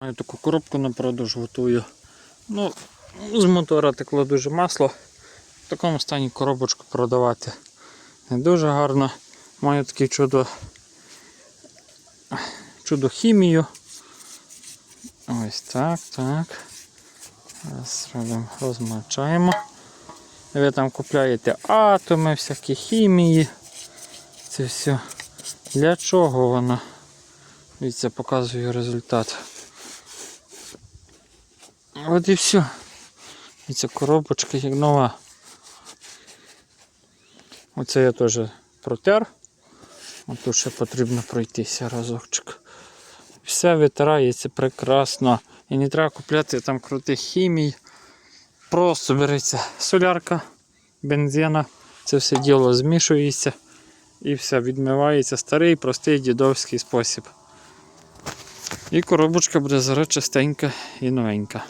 Маю таку коробку на продаж готую. Ну, з мотора текло дуже масло. В такому стані коробочку продавати не дуже гарно. Маю таке чудо, чудо хімію. Ось так, так. Зараз робимо, розмочаємо. Ви там купляєте атоми, всякі хімії. Це все. Для чого воно? Дивіться, показую результат. От і все. І ця коробочка як нова. Оце я теж протер. От тут ще потрібно пройтися разочок. Все витирається прекрасно. І не треба купляти там крутих хімій. Просто береться солярка, бензина, це все діло змішується і все відмивається старий, простий дідовський спосіб. І коробочка буде зараз чистенька і новенька.